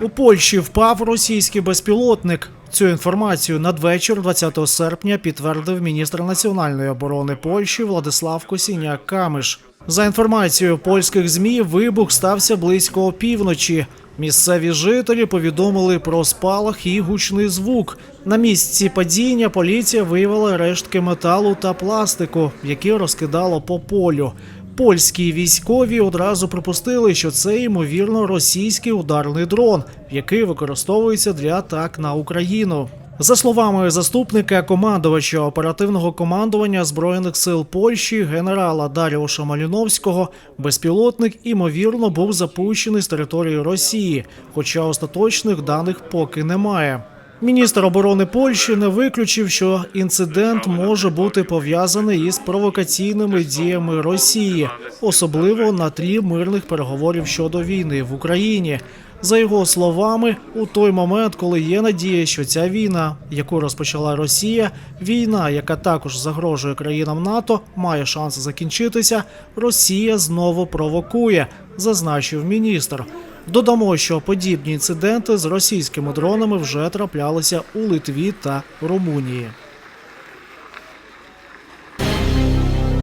У Польщі впав російський безпілотник. Цю інформацію надвечір 20 серпня підтвердив міністр національної оборони Польщі Владислав Косіняк Камиш. За інформацією польських змі, вибух стався близько опівночі. Місцеві жителі повідомили про спалах і гучний звук. На місці падіння поліція виявила рештки металу та пластику, які розкидало по полю. Польські військові одразу припустили, що це ймовірно російський ударний дрон, який використовується для атак на Україну. За словами заступника командувача оперативного командування збройних сил Польщі генерала Даріуша Маліновського, безпілотник імовірно був запущений з території Росії, хоча остаточних даних поки немає. Міністр оборони Польщі не виключив, що інцидент може бути пов'язаний із провокаційними діями Росії, особливо на тлі мирних переговорів щодо війни в Україні. За його словами, у той момент, коли є надія, що ця війна, яку розпочала Росія, війна, яка також загрожує країнам НАТО, має шанс закінчитися, Росія знову провокує, зазначив міністр. Додамо, що подібні інциденти з російськими дронами вже траплялися у Литві та Румунії.